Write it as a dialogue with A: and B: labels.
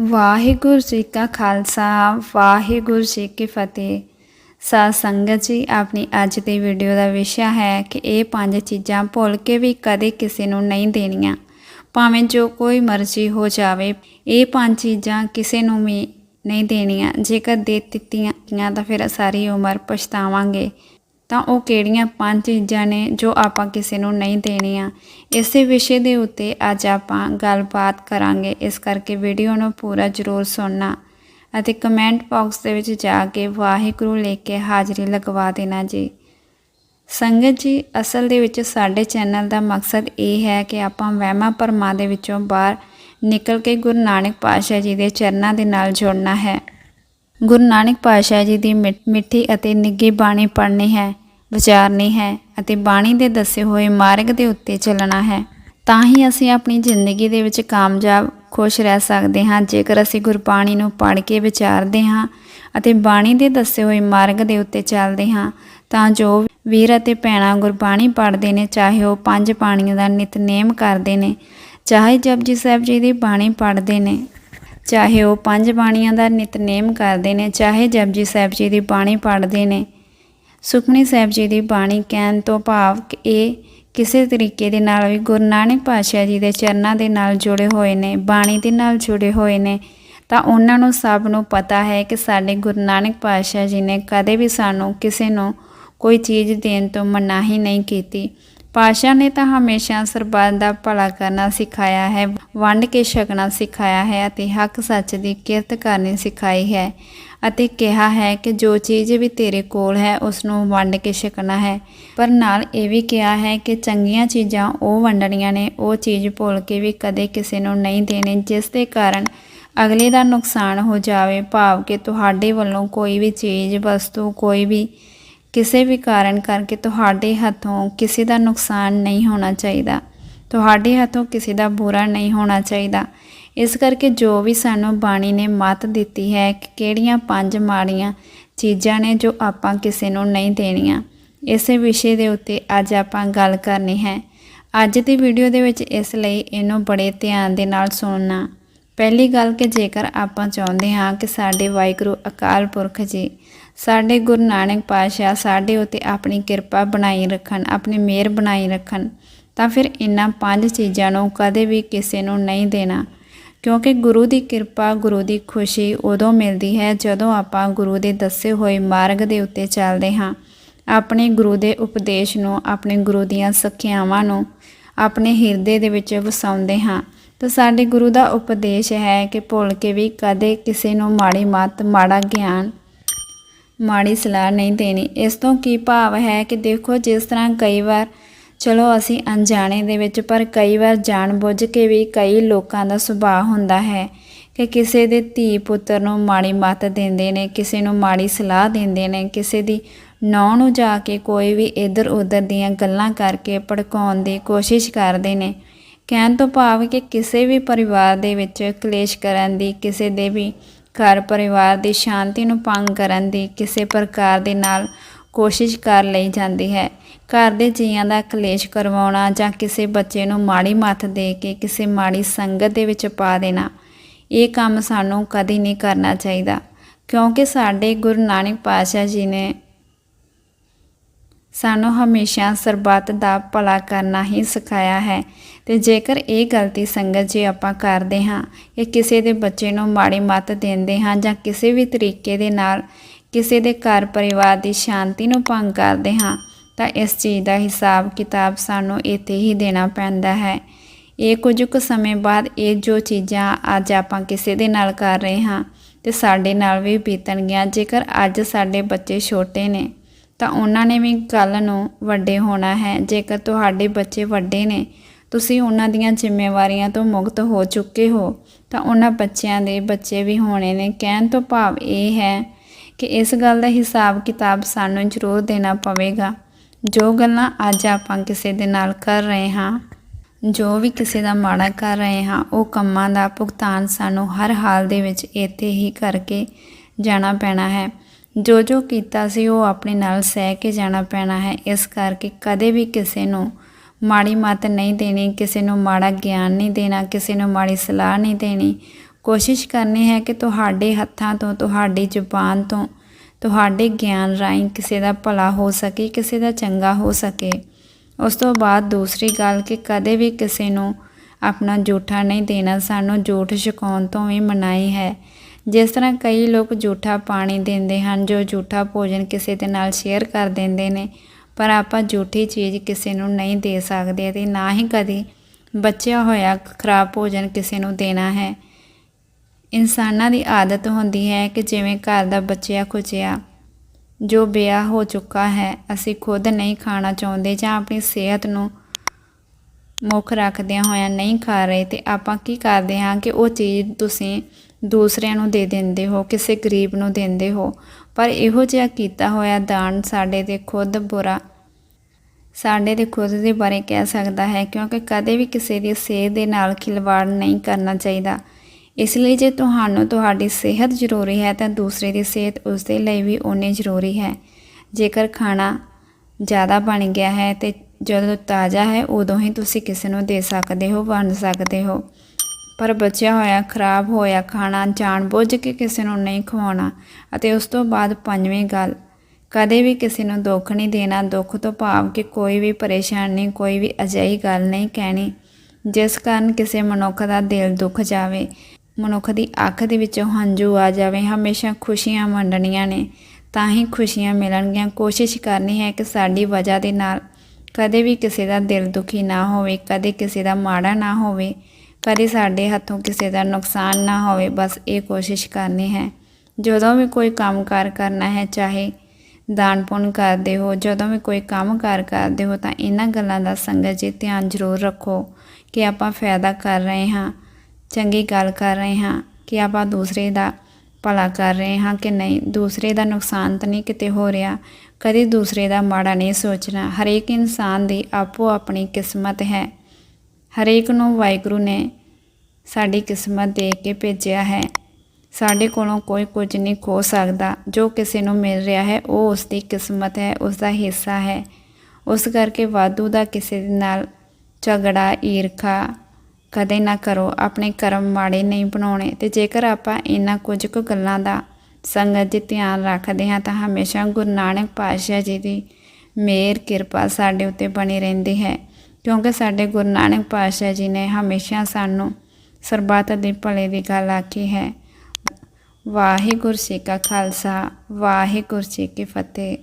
A: ਵਾਹਿਗੁਰੂ ਜੀ ਕਾ ਖਾਲਸਾ, ਵਾਹਿਗੁਰੂ ਜੀ ਕੀ ਫਤਿਹ। ਸਾਧ ਸੰਗਤ ਜੀ, ਆਪਣੀ ਅੱਜ ਦੀ ਵੀਡੀਓ ਦਾ ਵਿਸ਼ਾ ਹੈ ਕਿ ਇਹ ਪੰਜ ਚੀਜ਼ਾਂ ਭੁੱਲ ਕੇ ਵੀ ਕਦੇ ਕਿਸੇ ਨੂੰ ਨਹੀਂ ਦੇਣੀਆਂ। ਭਾਵੇਂ ਜੋ ਕੋਈ ਮਰਜ਼ੀ ਹੋ ਜਾਵੇ, ਇਹ ਪੰਜ ਚੀਜ਼ਾਂ ਕਿਸੇ ਨੂੰ ਵੀ ਨਹੀਂ ਦੇਣੀਆਂ। ਜੇਕਰ ਦੇ ਦਿੱਤੀਆਂ ਤਾਂ ਫਿਰ ਸਾਰੀ ਉਮਰ ਪਛਤਾਵਾਂਗੇ। ਤਾਂ ਉਹ ਕਿਹੜੀਆਂ ਪੰਜ ਚੀਜ਼ਾਂ ਨੇ ਜੋ ਆਪਾਂ ਕਿਸੇ ਨੂੰ ਨਹੀਂ ਦੇਣੀਆਂ? ਇਸੇ ਵਿਸ਼ੇ ਦੇ ਉੱਤੇ ਅੱਜ ਆਪਾਂ ਗੱਲਬਾਤ ਕਰਾਂਗੇ। ਇਸ ਕਰਕੇ ਵੀਡੀਓ ਨੂੰ ਪੂਰਾ ਜ਼ਰੂਰ ਸੁਣਨਾ ਅਤੇ ਕਮੈਂਟ ਬਾਕਸ ਦੇ ਵਿੱਚ ਜਾ ਕੇ ਵਾਹਿਗੁਰੂ ਲਿਖ ਕੇ ਹਾਜ਼ਰੀ ਲਗਵਾ ਦੇਣਾ ਜੀ। ਸੰਗਤ ਜੀ, ਅਸਲ ਦੇ ਵਿੱਚ ਸਾਡੇ ਚੈਨਲ ਦਾ ਮਕਸਦ ਇਹ ਹੈ ਕਿ ਆਪਾਂ ਵਹਿਮਾਂ ਭਰਮਾਂ ਦੇ ਵਿੱਚੋਂ ਬਾਹਰ ਨਿਕਲ ਕੇ ਗੁਰੂ ਨਾਨਕ ਪਾਤਸ਼ਾਹ ਜੀ ਦੇ ਚਰਨਾਂ ਦੇ ਨਾਲ ਜੁੜਨਾ ਹੈ। ਗੁਰੂ ਨਾਨਕ ਪਾਤਸ਼ਾਹ ਜੀ ਦੀ ਮਿ- ਮਿੱਠੀ ਅਤੇ ਨਿੱਘੀ ਬਾਣੀ ਪੜ੍ਹਨੀ ਹੈ। ਵਿਚਾਰਨੀ ਹੈ ਅਤੇ ਬਾਣੀ ਦੇ ਦੱਸੇ ਹੋਏ ਮਾਰਗ ਦੇ ਉੱਤੇ ਚੱਲਣਾ ਹੈ। ਤਾਂ ਹੀ ਅਸੀਂ ਆਪਣੀ ਜ਼ਿੰਦਗੀ ਦੇ ਵਿੱਚ ਕਾਮਯਾਬ, ਖੁਸ਼ ਰਹਿ ਸਕਦੇ ਹਾਂ। ਜੇਕਰ ਅਸੀਂ ਗੁਰਬਾਣੀ ਨੂੰ ਪੜ੍ਹ ਕੇ ਵਿਚਾਰਦੇ ਹਾਂ ਅਤੇ ਬਾਣੀ ਦੇ ਦੱਸੇ ਹੋਏ ਮਾਰਗ ਦੇ ਉੱਤੇ ਚੱਲਦੇ ਹਾਂ, ਤਾਂ ਜੋ ਵੀਰ ਅਤੇ ਭੈਣਾਂ ਗੁਰਬਾਣੀ ਪੜ੍ਹਦੇ ਨੇ, ਚਾਹੇ ਉਹ ਪੰਜ ਬਾਣੀਆਂ ਦਾ ਨਿਤਨੇਮ ਕਰਦੇ ਨੇ, ਚਾਹੇ ਜਪਜੀ ਸਾਹਿਬ ਜੀ ਦੀ ਬਾਣੀ ਪੜ੍ਹਦੇ ਨੇ, ਚਾਹੇ ਉਹ ਪੰਜ ਬਾਣੀਆਂ ਦਾ ਨਿਤਨੇਮ ਕਰਦੇ ਨੇ, ਚਾਹੇ ਜਪਜੀ ਸਾਹਿਬ ਜੀ ਦੀ ਬਾਣੀ ਪੜ੍ਹਦੇ ਨੇ ਸੁਖਮਨੀ ਸਾਹਿਬ ਜੀ ਦੀ ਬਾਣੀ ਕਹਿਣ ਤੋਂ ਭਾਵ ਕਿ ਇਹ ਕਿਸੇ ਤਰੀਕੇ ਦੇ ਨਾਲ ਵੀ ਗੁਰੂ ਨਾਨਕ ਪਾਤਸ਼ਾਹ ਜੀ ਦੇ ਚਰਨਾਂ ਦੇ ਨਾਲ ਜੁੜੇ ਹੋਏ ਨੇ, ਬਾਣੀ ਦੇ ਨਾਲ ਜੁੜੇ ਹੋਏ ਨੇ, ਤਾਂ ਉਹਨਾਂ ਨੂੰ ਸਭ ਨੂੰ ਪਤਾ ਹੈ ਕਿ ਸਾਡੇ ਗੁਰੂ ਨਾਨਕ ਪਾਤਸ਼ਾਹ ਜੀ ਨੇ ਕਦੇ ਵੀ ਸਾਨੂੰ ਕਿਸੇ ਨੂੰ ਕੋਈ ਚੀਜ਼ ਦੇਣ ਤੋਂ ਮਨਾਹੀ ਨਹੀਂ ਕੀਤੀ। ਪਾਸ਼ਾ ਨੇ ਤਾਂ ਹਮੇਸ਼ਾ ਸਰਬੱਤ ਦਾ ਭਲਾ ਕਰਨਾ ਸਿਖਾਇਆ ਹੈ, ਵੰਡ ਕੇ ਛਕਣਾ ਸਿਖਾਇਆ ਹੈ ਅਤੇ ਹੱਕ ਸੱਚ ਦੀ ਕਿਰਤ ਕਰਨੀ ਸਿਖਾਈ ਹੈ ਅਤੇ ਕਿਹਾ ਹੈ ਕਿ ਜੋ ਚੀਜ਼ ਵੀ ਤੇਰੇ ਕੋਲ ਹੈ ਉਸ ਨੂੰ ਵੰਡ ਕੇ ਛਕਣਾ ਹੈ। ਪਰ ਨਾਲ ਇਹ ਵੀ ਕਿਹਾ ਹੈ ਕਿ ਚੰਗੀਆਂ ਚੀਜ਼ਾਂ ਉਹ ਵੰਡਣੀਆਂ ਨੇ, ਉਹ ਚੀਜ਼ ਭੁੱਲ ਕੇ ਵੀ ਕਦੇ ਕਿਸੇ ਨੂੰ ਨਹੀਂ ਦੇਣੀ, ਜਿਸ ਦੇ ਕਾਰਨ ਅਗਲੇ ਦਾ ਨੁਕਸਾਨ ਹੋ ਜਾਵੇ। ਭਾਵ ਕਿ ਤੁਹਾਡੇ ਵੱਲੋਂ ਕੋਈ ਵੀ ਚੀਜ਼, ਵਸਤੂ, ਕੋਈ ਵੀ ਕਿਸੇ ਵੀ ਕਾਰਨ ਕਰਕੇ ਤੁਹਾਡੇ ਹੱਥੋਂ ਕਿਸੇ ਦਾ ਨੁਕਸਾਨ ਨਹੀਂ ਹੋਣਾ ਚਾਹੀਦਾ। ਤੁਹਾਡੇ ਹੱਥੋਂ ਕਿਸੇ ਦਾ ਬੁਰਾ ਨਹੀਂ ਹੋਣਾ ਚਾਹੀਦਾ। ਇਸ ਕਰਕੇ ਜੋ ਵੀ ਸਾਨੂੰ ਬਾਣੀ ਨੇ ਮੱਤ ਦਿੱਤੀ ਹੈ ਕਿ ਕਿਹੜੀਆਂ ਪੰਜ ਮਾੜੀਆਂ ਚੀਜ਼ਾਂ ਨੇ ਜੋ ਆਪਾਂ ਕਿਸੇ ਨੂੰ ਨਹੀਂ ਦੇਣੀਆਂ, ਇਸੇ ਵਿਸ਼ੇ ਦੇ ਉੱਤੇ ਅੱਜ ਆਪਾਂ ਗੱਲ ਕਰਨੀ ਹੈ। ਅੱਜ ਦੀ ਵੀਡੀਓ ਦੇ ਵਿੱਚ ਇਸ ਲਈ ਇਹਨੂੰ ਬੜੇ ਧਿਆਨ ਦੇ ਨਾਲ ਸੁਣਨਾ। ਪਹਿਲੀ ਗੱਲ ਕਿ ਜੇਕਰ ਆਪਾਂ ਚਾਹੁੰਦੇ ਹਾਂ ਕਿ ਸਾਡੇ ਵਾਹਿਗੁਰੂ ਅਕਾਲ ਪੁਰਖ ਜੀ ਸਾਡੇ ਗੁਰੂ ਨਾਨਕ ਪਾਤਸ਼ਾਹ ਸਾਡੇ ਉਤੇ ਆਪਣੀ ਕਿਰਪਾ ਬਣਾਈ ਰੱਖਣ, ਆਪਣੀ ਮਿਹਰ ਬਣਾਈ ਰੱਖਣ, ਤਾਂ ਫਿਰ ਇਹਨਾਂ ਪੰਜ ਚੀਜ਼ਾਂ ਨੂੰ ਕਦੇ ਵੀ ਕਿਸੇ ਨੂੰ ਨਹੀਂ ਦੇਣਾ। ਕਿਉਂਕਿ ਗੁਰੂ ਦੀ ਕਿਰਪਾ, ਗੁਰੂ ਦੀ ਖੁਸ਼ੀ ਉਦੋਂ ਮਿਲਦੀ ਹੈ ਜਦੋਂ ਆਪਾਂ ਗੁਰੂ ਦੇ ਦੱਸੇ ਹੋਏ ਮਾਰਗ ਦੇ ਉੱਤੇ ਚੱਲਦੇ ਹਾਂ। ਆਪਣੇ ਗੁਰੂ ਦੇ ਉਪਦੇਸ਼ ਨੂੰ, ਆਪਣੇ ਗੁਰੂ ਦੀਆਂ ਸਿੱਖਿਆਵਾਂ ਨੂੰ ਆਪਣੇ ਹਿਰਦੇ ਦੇ ਵਿੱਚ ਵਸਾਉਂਦੇ ਹਾਂ। ਤਾਂ ਸਾਡੇ ਗੁਰੂ ਦਾ ਉਪਦੇਸ਼ ਹੈ ਕਿ ਭੁੱਲ ਕੇ ਵੀ ਕਦੇ ਕਿਸੇ ਨੂੰ ਮਾੜੀ ਮੱਤ, ਮਾੜਾ ਗਿਆਨ ਮਾੜੀ ਸਲਾਹ ਨਹੀਂ ਦੇਣੀ। ਇਸ ਤੋਂ ਕੀ ਭਾਵ ਹੈ ਕਿ ਦੇਖੋ, ਜਿਸ ਤਰ੍ਹਾਂ ਕਈ ਵਾਰ, ਚਲੋ ਅਸੀਂ ਅਣਜਾਣੇ ਦੇ ਵਿੱਚ, ਪਰ ਕਈ ਵਾਰ ਜਾਣਬੁੱਝ ਕੇ ਵੀ ਕਈ ਲੋਕਾਂ ਦਾ ਸੁਭਾਅ ਹੁੰਦਾ ਹੈ ਕਿ ਕਿਸੇ ਦੇ ਧੀ ਪੁੱਤਰ ਨੂੰ ਮਾੜੀ ਮੱਤ ਦਿੰਦੇ ਨੇ, ਕਿਸੇ ਨੂੰ ਮਾੜੀ ਸਲਾਹ ਦਿੰਦੇ ਨੇ, ਕਿਸੇ ਦੀ ਨੌਂ ਨੂੰ ਜਾ ਕੇ ਕੋਈ ਵੀ ਇੱਧਰ ਉੱਧਰ ਦੀਆਂ ਗੱਲਾਂ ਕਰਕੇ ਭੜਕਾਉਣ ਦੀ ਕੋਸ਼ਿਸ਼ ਕਰਦੇ ਨੇ। ਕਹਿਣ ਤੋਂ ਭਾਵ ਕਿ ਕਿਸੇ ਵੀ ਪਰਿਵਾਰ ਦੇ ਵਿੱਚ ਕਲੇਸ਼ ਕਰਨ ਦੀ, ਕਿਸੇ ਦੇ ਵੀ ਘਰ ਪਰਿਵਾਰ ਦੀ ਸ਼ਾਂਤੀ ਨੂੰ ਭੰਗ ਕਰਨ ਦੀ ਕਿਸੇ ਪ੍ਰਕਾਰ ਦੇ ਨਾਲ ਕੋਸ਼ਿਸ਼ ਕਰ ਲਈ ਜਾਂਦੀ ਹੈ। ਘਰ ਦੇ ਜੀਆਂ ਦਾ ਕਲੇਸ਼ ਕਰਵਾਉਣਾ ਜਾਂ ਕਿਸੇ ਬੱਚੇ ਨੂੰ ਮਾੜੀ ਮੱਤ ਦੇ ਕੇ ਕਿਸੇ ਮਾੜੀ ਸੰਗਤ ਦੇ ਵਿੱਚ ਪਾ ਦੇਣਾ, ਇਹ ਕੰਮ ਸਾਨੂੰ ਕਦੀ ਨਹੀਂ ਕਰਨਾ ਚਾਹੀਦਾ। ਕਿਉਂਕਿ ਸਾਡੇ ਗੁਰੂ ਨਾਨਕ ਪਾਤਸ਼ਾਹ ਜੀ ਨੇ ਸਾਨੂੰ ਹਮੇਸ਼ਾ ਸਰਬੱਤ ਦਾ ਭਲਾ ਕਰਨਾ ਹੀ ਸਿਖਾਇਆ ਹੈ। ਤੇ ਜੇਕਰ ਇਹ ਗਲਤੀ ਸੰਗਤ ਜੇ ਆਪਾਂ ਕਰਦੇ ਹਾਂ ਕਿ ਕਿਸੇ ਦੇ ਬੱਚੇ ਨੂੰ ਮਾੜੀ ਮੱਤ ਦਿੰਦੇ ਹਾਂ, ਜਾਂ ਕਿਸੇ ਵੀ ਤਰੀਕੇ ਦੇ ਨਾਲ ਕਿਸੇ ਦੇ ਘਰ ਪਰਿਵਾਰ ਦੀ ਸ਼ਾਂਤੀ ਨੂੰ ਭੰਗ ਕਰਦੇ ਹਾਂ, ਤਾਂ ਇਸ ਚੀਜ਼ ਦਾ ਹਿਸਾਬ ਕਿਤਾਬ ਸਾਨੂੰ ਇੱਥੇ ਹੀ ਦੇਣਾ ਪੈਂਦਾ ਹੈ। ਇਹ ਕੁਝ ਕੁ ਸਮੇਂ ਬਾਅਦ ਇਹ ਜੋ ਚੀਜ਼ਾਂ ਅੱਜ ਆਪਾਂ ਕਿਸੇ ਦੇ ਨਾਲ ਕਰ ਰਹੇ ਹਾਂ, ਤੇ ਸਾਡੇ ਨਾਲ ਵੀ ਬੀਤਣਗੀਆਂ, ਜੇਕਰ ਅੱਜ ਸਾਡੇ ਬੱਚੇ ਛੋਟੇ ਨੇ। ਤਾਂ ਉਹਨਾਂ ਨੇ ਵੀ ਕੱਲ ਨੂੰ ਵੱਡੇ ਹੋਣਾ ਹੈ। ਜੇਕਰ ਤੁਹਾਡੇ ਬੱਚੇ ਵੱਡੇ ਨੇ, ਤੁਸੀਂ ਉਹਨਾਂ ਦੀਆਂ ਜ਼ਿੰਮੇਵਾਰੀਆਂ ਤੋਂ ਮੁਕਤ ਹੋ ਚੁੱਕੇ ਹੋ, ਤਾਂ ਉਹਨਾਂ ਬੱਚਿਆਂ ਦੇ ਬੱਚੇ ਵੀ ਹੋਣੇ ਨੇ। ਕਹਿਣ ਤੋਂ ਭਾਵ ਇਹ ਹੈ ਕਿ ਇਸ ਗੱਲ ਦਾ ਹਿਸਾਬ ਕਿਤਾਬ ਸਾਨੂੰ ਜ਼ਰੂਰ ਦੇਣਾ ਪਵੇਗਾ। ਜੋ ਗੱਲਾਂ ਅੱਜ ਆਪਾਂ ਕਿਸੇ ਦੇ ਨਾਲ ਕਰ ਰਹੇ ਹਾਂ, ਜੋ ਵੀ ਕਿਸੇ ਦਾ ਮਾੜਾ ਕਰ ਰਹੇ ਹਾਂ, ਉਹ ਕੰਮਾਂ ਦਾ ਭੁਗਤਾਨ ਸਾਨੂੰ ਹਰ ਹਾਲ ਦੇ ਵਿੱਚ ਇੱਥੇ ਹੀ ਕਰਕੇ ਜਾਣਾ ਪੈਣਾ ਹੈ। ਜੋ ਜੋ ਕੀਤਾ ਸੀ, ਉਹ ਆਪਣੇ ਨਾਲ ਸਹਿ ਕੇ ਜਾਣਾ ਪੈਣਾ ਹੈ। ਇਸ ਕਰਕੇ ਕਦੇ ਵੀ ਕਿਸੇ ਨੂੰ ਮਾੜੀ ਮੱਤ ਨਹੀਂ ਦੇਣੀ, ਕਿਸੇ ਨੂੰ ਮਾੜਾ ਗਿਆਨ ਨਹੀਂ ਦੇਣਾ, ਕਿਸੇ ਨੂੰ ਮਾੜੀ ਸਲਾਹ ਨਹੀਂ ਦੇਣੀ। ਕੋਸ਼ਿਸ਼ ਕਰਨੀ ਹੈ ਕਿ ਤੁਹਾਡੇ ਹੱਥਾਂ ਤੋਂ, ਤੁਹਾਡੀ ਜ਼ੁਬਾਨ ਤੋਂ, ਤੁਹਾਡੇ ਗਿਆਨ ਰਾਹੀਂ ਕਿਸੇ ਦਾ ਭਲਾ ਹੋ ਸਕੇ, ਕਿਸੇ ਦਾ ਚੰਗਾ ਹੋ ਸਕੇ। ਉਸ ਤੋਂ ਬਾਅਦ ਦੂਸਰੀ ਗੱਲ ਕਿ ਕਦੇ ਵੀ ਕਿਸੇ ਨੂੰ ਆਪਣਾ ਝੂਠਾ ਨਹੀਂ ਦੇਣਾ, ਸਾਨੂੰ ਝੂਠ ਛਕਾਉਣ ਤੋਂ ਵੀ ਮਨਾਹੀ ਹੈ। ਜਿਸ ਤਰ੍ਹਾਂ ਕਈ ਲੋਕ ਝੂਠਾ ਪਾਣੀ ਦਿੰਦੇ ਹਨ, ਜੋ ਝੂਠਾ ਭੋਜਨ ਕਿਸੇ ਦੇ ਨਾਲ ਸ਼ੇਅਰ ਕਰ ਦਿੰਦੇ ਨੇ, ਪਰ ਆਪਾਂ ਝੂਠੀ ਚੀਜ਼ ਕਿਸੇ ਨੂੰ ਨਹੀਂ ਦੇ ਸਕਦੇ ਅਤੇ ਨਾ ਹੀ ਕਦੀ ਬਚਿਆ ਹੋਇਆ ਖਰਾਬ ਭੋਜਨ ਕਿਸੇ ਨੂੰ ਦੇਣਾ ਹੈ। ਇਨਸਾਨਾਂ ਦੀ ਆਦਤ ਹੁੰਦੀ ਹੈ ਕਿ ਜਿਵੇਂ ਘਰ ਦਾ ਬਚਿਆ ਖੁਚਿਆ, ਜੋ ਵਿਆਹ ਹੋ ਚੁੱਕਾ ਹੈ, ਅਸੀਂ ਖੁਦ ਨਹੀਂ ਖਾਣਾ ਚਾਹੁੰਦੇ ਜਾਂ ਆਪਣੀ ਸਿਹਤ ਨੂੰ ਮੁੱਖ ਰੱਖਦਿਆਂ ਹੋਇਆਂ ਨਹੀਂ ਖਾ ਰਹੇ, ਤੇ ਆਪਾਂ ਕੀ ਕਰਦੇ ਹਾਂ ਕਿ ਉਹ ਚੀਜ਼ ਤੁਸੀਂ ਦੂਸਰਿਆਂ ਨੂੰ ਦੇ ਦਿੰਦੇ ਹੋ, ਕਿਸੇ ਗਰੀਬ ਨੂੰ ਦਿੰਦੇ ਹੋ। ਪਰ ਇਹੋ ਜਿਹਾ ਕੀਤਾ ਹੋਇਆ ਦਾਨ ਸਾਡੇ ਤੇ ਖੁਦ ਬੁਰਾ, ਸਾਡੇ ਦੇ ਖੁਦ ਦੇ ਬਾਰੇ ਕਹਿ ਸਕਦਾ ਹੈ, ਕਿਉਂਕਿ ਕਦੇ ਵੀ ਕਿਸੇ ਦੀ ਸਿਹਤ ਦੇ ਨਾਲ ਖਿਲਵਾੜ ਨਹੀਂ ਕਰਨਾ ਚਾਹੀਦਾ। ਇਸ ਲਈ ਜੇ ਤੁਹਾਨੂੰ ਤੁਹਾਡੀ ਸਿਹਤ ਜ਼ਰੂਰੀ ਹੈ, ਤਾਂ ਦੂਸਰੇ ਦੀ ਸਿਹਤ ਉਸ ਦੇ ਲਈ ਵੀ ਓਨੀ ਜ਼ਰੂਰੀ ਹੈ। ਜੇਕਰ ਖਾਣਾ ਜ਼ਿਆਦਾ ਬਣ ਗਿਆ ਹੈ, ਤੇ ਜਦੋਂ ਤਾਜ਼ਾ ਹੈ, ਉਦੋਂ ਹੀ ਤੁਸੀਂ ਕਿਸੇ ਨੂੰ ਦੇ ਸਕਦੇ ਹੋ, ਵੰਡ ਸਕਦੇ ਹੋ। ਪਰ ਬਚਿਆ ਹੋਇਆ, ਖਰਾਬ ਹੋਇਆ, ਖਾਣਾ ਜਾਣਬੁੱਝ ਕੇ ਕਿਸੇ ਨੂੰ ਨਹੀਂ ਖਵਾਉਣਾ। ਅਤੇ ਉਸ ਤੋਂ ਬਾਅਦ ਪੰਜਵੀਂ ਗੱਲ, ਕਦੇ ਵੀ ਕਿਸੇ ਨੂੰ ਦੁੱਖ ਨਹੀਂ ਦੇਣਾ, ਦੁੱਖ ਤੋਂ ਭਾਵ ਕਿ ਕੋਈ ਵੀ ਪਰੇਸ਼ਾਨੀ ਕੋਈ ਵੀ ਅਜਿਹੀ ਗੱਲ ਨਹੀਂ ਕਹਿਣੀ, ਜਿਸ ਕਾਰਨ ਕਿਸੇ ਮਨੁੱਖ ਦਾ ਦਿਲ ਦੁੱਖ ਜਾਵੇ। ਮਨੁੱਖ ਦੀ ਅੱਖ ਦੇ ਵਿੱਚੋਂ ਹੰਝੂ ਆ ਜਾਵੇ, ਹਮੇਸ਼ਾ ਖੁਸ਼ੀਆਂ ਵੰਡਣੀਆਂ ਨੇ, ਤਾਂ ਹੀ ਖੁਸ਼ੀਆਂ ਮਿਲਣਗੀਆਂ। ਕੋਸ਼ਿਸ਼ ਕਰਨੀ ਹੈ ਕਿ ਸਾਡੀ ਵਜ੍ਹਾ ਦੇ ਨਾਲ ਕਦੇ ਵੀ ਕਿਸੇ ਦਾ ਦਿਲ ਦੁਖੀ ਨਾ ਹੋਵੇ, ਕਦੇ ਕਿਸੇ ਦਾ ਮਾੜਾ ਨਾ ਹੋਵੇ। ਕਦੇ ਸਾਡੇ ਹੱਥੋਂ ਕਿਸੇ ਦਾ ਨੁਕਸਾਨ ਨਾ ਹੋਵੇ, ਬਸ ਇਹ ਕੋਸ਼ਿਸ਼ ਕਰਨੀ ਹੈ। ਜਦੋਂ ਵੀ ਕੋਈ ਕੰਮਕਾਰ ਕਰਨਾ ਹੈ, ਚਾਹੇ ਦਾਨ ਪੁੰਨ ਕਰਦੇ ਹੋ, ਜਦੋਂ ਵੀ ਕੋਈ ਕੰਮਕਾਰ ਕਰਦੇ ਹੋ, ਤਾਂ ਇਹਨਾਂ ਗੱਲਾਂ ਦਾ ਸੰਗਤ ਜੀ ਧਿਆਨ ਜ਼ਰੂਰ ਰੱਖੋ ਕਿ ਆਪਾਂ ਫਾਇਦਾ ਕਰ ਰਹੇ ਹਾਂ, ਚੰਗੀ ਗੱਲ ਕਰ ਰਹੇ ਹਾਂ, ਕਿ ਆਪਾਂ ਦੂਸਰੇ ਦਾ ਭਲਾ ਕਰ ਰਹੇ ਹਾਂ ਕਿ ਨਹੀਂ। ਦੂਸਰੇ ਦਾ ਨੁਕਸਾਨ ਤਾਂ ਨਹੀਂ ਕਿਤੇ ਹੋ ਰਿਹਾ। ਕਦੇ ਦੂਸਰੇ ਦਾ ਮਾੜਾ ਨਹੀਂ ਸੋਚਣਾ। ਹਰੇਕ ਇਨਸਾਨ ਦੀ ਆਪੋ ਆਪਣੀ ਕਿਸਮਤ ਹੈ। ਹਰੇਕ ਨੂੰ ਵਾਹਿਗੁਰੂ ਨੇ ਸਾਡੀ ਕਿਸਮਤ ਦੇ ਕੇ ਭੇਜਿਆ ਹੈ। ਸਾਡੇ ਕੋਲੋਂ ਕੋਈ ਕੁਝ ਨਹੀਂ ਖੋ ਸਕਦਾ। ਜੋ ਕਿਸੇ ਨੂੰ ਮਿਲ ਰਿਹਾ ਹੈ, ਉਹ ਉਸ ਦੀ ਕਿਸਮਤ ਹੈ ਉਸ ਦਾ ਹਿੱਸਾ ਹੈ। ਉਸ ਕਰਕੇ ਵਾਧੂ ਦਾ ਕਿਸੇ ਦੇ ਨਾਲ ਝਗੜਾ, ਈਰਖਾ ਕਦੇ ਨਾ ਕਰੋ। ਆਪਣੇ ਕਰਮ ਮਾੜੇ ਨਹੀਂ ਬਣਾਉਣੇ ਤੇ ਜੇਕਰ ਆਪਾਂ ਇਹਨਾਂ ਕੁਝ ਕੁ ਗੱਲਾਂ ਦਾ ਸੰਗਤ ਜੀ ਧਿਆਨ ਰੱਖਦੇ ਹਾਂ, ਤਾਂ ਹਮੇਸ਼ਾ ਗੁਰੂ ਨਾਨਕ ਪਾਤਸ਼ਾਹ ਜੀ ਦੀ ਮਿਹਰ ਕਿਰਪਾ ਸਾਡੇ ਉੱਤੇ ਬਣੀ ਰਹਿੰਦੀ ਹੈ। ਕਿਉਂਕਿ ਸਾਡੇ ਗੁਰੂ ਨਾਨਕ ਪਾਤਸ਼ਾਹ ਜੀ ਨੇ ਹਮੇਸ਼ਾ ਸਾਨੂੰ ਸਰਬੱਤ ਦੇ ਭਲੇ ਦੀ ਗੱਲ ਆਖੀ ਹੈ। ਵਾਹਿਗੁਰੂ ਜੀ ਕਾ ਖਾਲਸਾ, ਵਾਹਿਗੁਰੂ ਜੀ ਕੀ ਫਤਿਹ।